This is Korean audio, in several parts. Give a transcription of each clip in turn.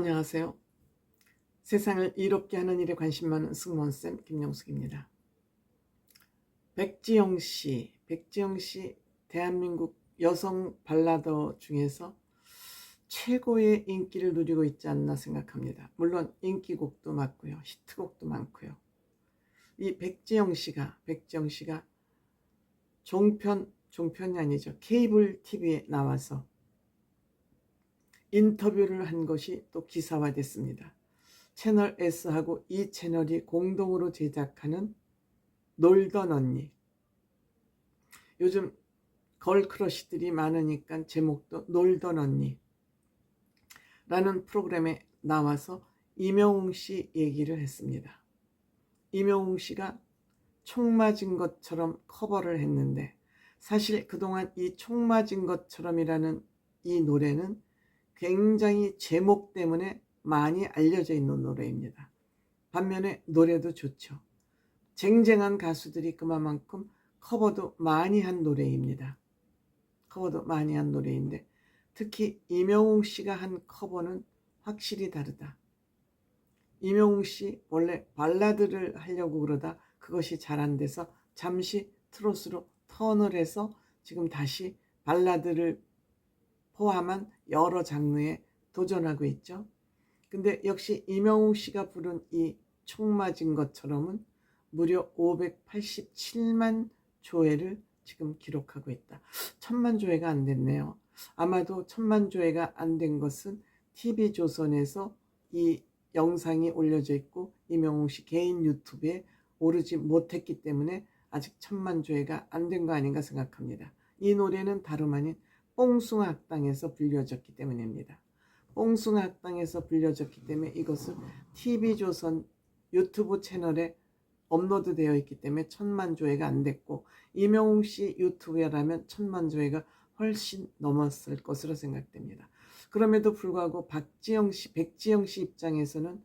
안녕하세요. 세상을 이롭게 하는 일에 관심 많은 승무원쌤 김영숙입니다. 백지영 씨, 백지영 씨 대한민국 여성 발라더 중에서 최고의 인기를 누리고 있지 않나 생각합니다. 물론 인기곡도 많고요. 히트곡도 많고요. 이 백지영 씨가 백지영 씨가 종편 종편이 아니죠. 케이블 TV에 나와서 인터뷰를 한 것이 또 기사화됐습니다. 채널 S하고 이 채널이 공동으로 제작하는 놀던 언니. 요즘 걸크러쉬들이 많으니까 제목도 놀던 언니. 라는 프로그램에 나와서 이명웅 씨 얘기를 했습니다. 이명웅 씨가 총 맞은 것처럼 커버를 했는데 사실 그동안 이 총 맞은 것처럼이라는 이 노래는 굉장히 제목 때문에 많이 알려져 있는 노래입니다. 반면에 노래도 좋죠. 쟁쟁한 가수들이 그만큼 커버도 많이 한 노래입니다. 커버도 많이 한 노래인데 특히 이명웅 씨가 한 커버는 확실히 다르다. 이명웅 씨 원래 발라드를 하려고 그러다 그것이 잘 안 돼서 잠시 트로트로 턴을 해서 지금 다시 발라드를 포함한 여러 장르에 도전하고 있죠. 근데 역시 이명웅 씨가 부른 이 총 맞은 것처럼은 무려 587만 조회를 지금 기록하고 있다. 천만 조회가 안 됐네요. 아마도 천만 조회가 안 된 것은 TV조선에서 이 영상이 올려져 있고 이명웅 씨 개인 유튜브에 오르지 못했기 때문에 아직 천만 조회가 안 된 거 아닌가 생각합니다. 이 노래는 다름 아닌 뽕숭아 학당에서 불려졌기 때문입니다. 뽕숭아 학당에서 불려졌기 때문에 이것은 TV조선 유튜브 채널에 업로드 되어 있기 때문에 천만 조회가 안 됐고 이명웅 씨 유튜브라면 천만 조회가 훨씬 넘었을 것으로 생각됩니다. 그럼에도 불구하고 박지영 씨, 백지영 씨 입장에서는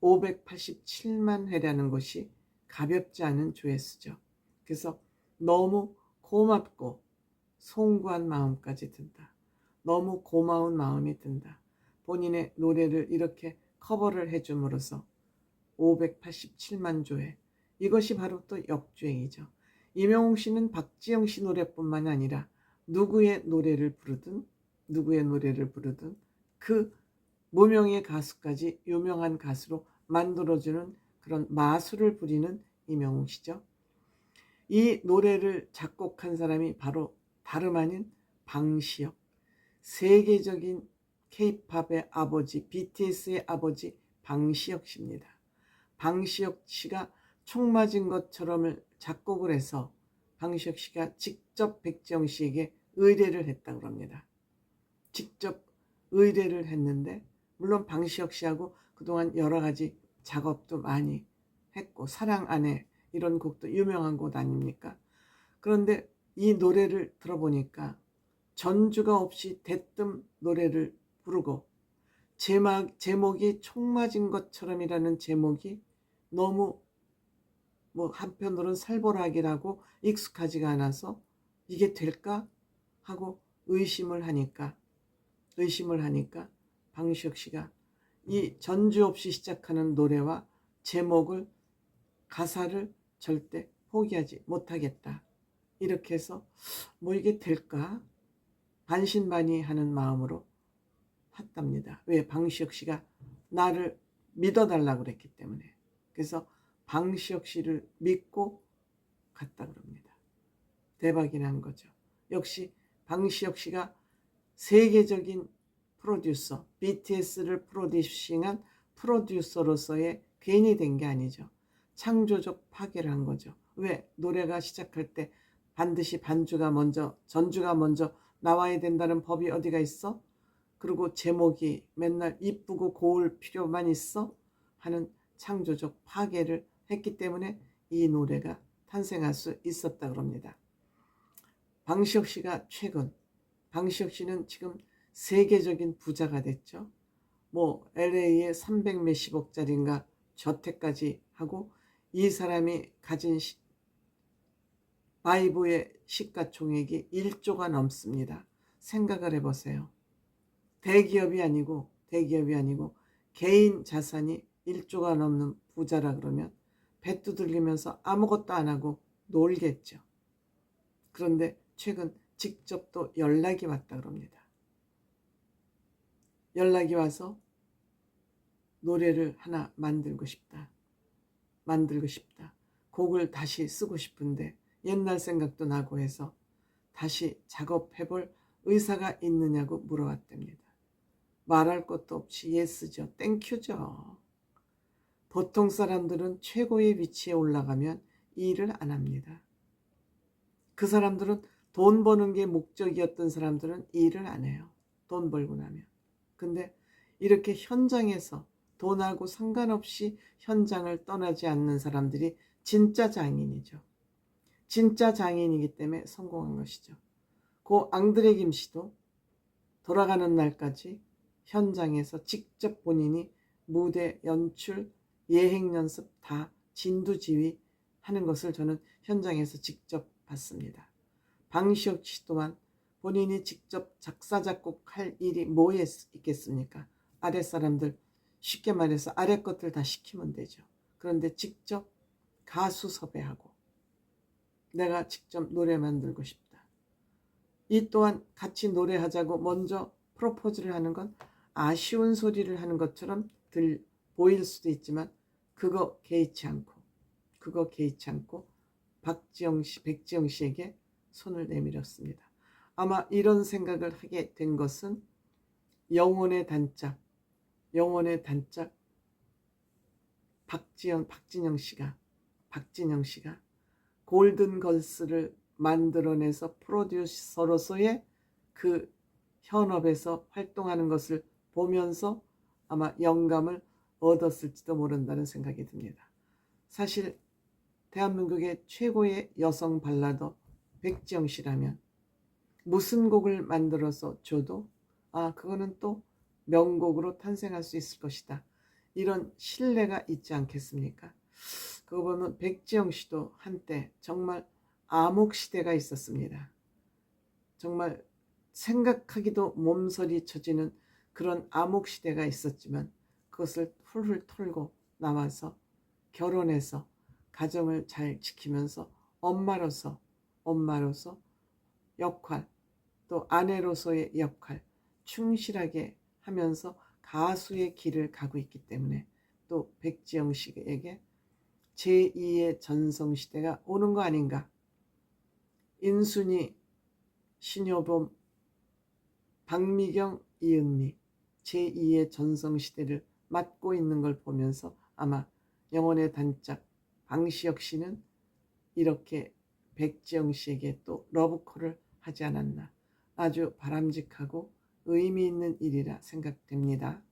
587만 회라는 것이 가볍지 않은 조회수죠. 그래서 너무 고맙고 송구한 마음까지 든다. 너무 고마운 마음이 든다. 본인의 노래를 이렇게 커버를 해줌으로써 587만 조회. 이것이 바로 또 역주행이죠. 이명웅 씨는 박지영 씨 노래뿐만 아니라 누구의 노래를 부르든 누구의 노래를 부르든 그 무명의 가수까지 유명한 가수로 만들어주는 그런 마술을 부리는 이명웅 씨죠. 이 노래를 작곡한 사람이 바로 다름 아닌 방시혁. 세계적인 케이팝의 아버지, BTS의 아버지 방시혁 씨입니다. 방시혁 씨가 총 맞은 것처럼을 작곡을 해서 방시혁 씨가 직접 백지영 씨에게 의뢰를 했다고 합니다. 직접 의뢰를 했는데 물론 방시혁 씨하고 그동안 여러 가지 작업도 많이 했고 사랑 안에 이런 곡도 유명한 곡 아닙니까? 그런데 이 노래를 들어보니까 전주가 없이 대뜸 노래를 부르고 제목, 제목이 총 맞은 것처럼이라는 제목이 너무 뭐 한편으로는 살벌하기라고 익숙하지가 않아서 이게 될까 하고 의심을 하니까 의심을 하니까 방시혁 씨가 이 전주 없이 시작하는 노래와 제목을 가사를 절대 포기하지 못하겠다. 이렇게 해서 뭐 이게 될까 반신반의하는 마음으로 했답니다. 왜 방시혁 씨가 나를 믿어달라 그랬기 때문에 그래서 방시혁 씨를 믿고 갔다 그럽니다. 대박이 난 거죠. 역시 방시혁 씨가 세계적인 프로듀서, BTS를 프로듀싱한 프로듀서로서의 괜히 된 게 아니죠. 창조적 파괴를 한 거죠. 왜 노래가 시작할 때 반드시 반주가 먼저, 전주가 먼저 나와야 된다는 법이 어디가 있어? 그리고 제목이 맨날 이쁘고 고울 필요만 있어? 하는 창조적 파괴를 했기 때문에 이 노래가 탄생할 수 있었다 그럽니다. 방시혁 씨가 최근 방시혁 씨는 지금 세계적인 부자가 됐죠. 뭐 LA에 300 몇십억짜리인가 저택까지 하고 이 사람이 가진 시, 바이브의 시가총액이 1조가 넘습니다. 생각을 해보세요. 대기업이 아니고 대기업이 아니고 개인 자산이 1조가 넘는 부자라 그러면 배 두들기면서 아무것도 안 하고 놀겠죠. 그런데 최근 직접 또 연락이 왔다 그럽니다. 연락이 와서 노래를 하나 만들고 싶다. 만들고 싶다. 곡을 다시 쓰고 싶은데 옛날 생각도 나고 해서 다시 작업해볼 의사가 있느냐고 물어왔답니다. 말할 것도 없이 예스죠. 땡큐죠. 보통 사람들은 최고의 위치에 올라가면 일을 안 합니다. 그 사람들은 돈 버는 게 목적이었던 사람들은 일을 안 해요. 돈 벌고 나면. 근데 이렇게 현장에서 돈하고 상관없이 현장을 떠나지 않는 사람들이 진짜 장인이죠. 진짜 장인이기 때문에 성공한 것이죠. 고 앙드레 김 씨도 돌아가는 날까지 현장에서 직접 본인이 무대 연출, 예행 연습 다 진두지휘 하는 것을 저는 현장에서 직접 봤습니다. 방시혁 씨 또한 본인이 직접 작사 작곡할 일이 뭐 있겠습니까? 아랫 사람들 쉽게 말해서 아랫 것들 다 시키면 되죠. 그런데 직접 가수 섭외하고 내가 직접 노래 만들고 싶다. 이 또한 같이 노래하자고 먼저 프로포즈를 하는 건 아쉬운 소리를 하는 것처럼 들 보일 수도 있지만 그거 개의치 않고 그거 개의치 않고 박지영 씨, 백지영 씨에게 손을 내밀었습니다. 아마 이런 생각을 하게 된 것은 영혼의 단짝, 영혼의 단짝 박지영, 박진영 씨가 박진영 씨가 골든 걸스를 만들어내서 프로듀서로서의 그 현업에서 활동하는 것을 보면서 아마 영감을 얻었을지도 모른다는 생각이 듭니다. 사실 대한민국의 최고의 여성 발라더 백지영 씨라면 무슨 곡을 만들어서 줘도 아 그거는 또 명곡으로 탄생할 수 있을 것이다. 이런 신뢰가 있지 않겠습니까? 그거 보면 백지영 씨도 한때 정말 암흑 시대가 있었습니다. 정말 생각하기도 몸서리 쳐지는 그런 암흑 시대가 있었지만 그것을 훌훌 털고 나와서 결혼해서 가정을 잘 지키면서 엄마로서 엄마로서 역할 또 아내로서의 역할 충실하게 하면서 가수의 길을 가고 있기 때문에 또 백지영 씨에게 제2의 전성시대가 오는 거 아닌가. 인순이, 신효범, 박미경, 이은미 제2의 전성시대를 맡고 있는 걸 보면서 아마 영혼의 단짝 방시혁 씨는 이렇게 백지영 씨에게 또 러브콜을 하지 않았나 아주 바람직하고 의미 있는 일이라 생각됩니다.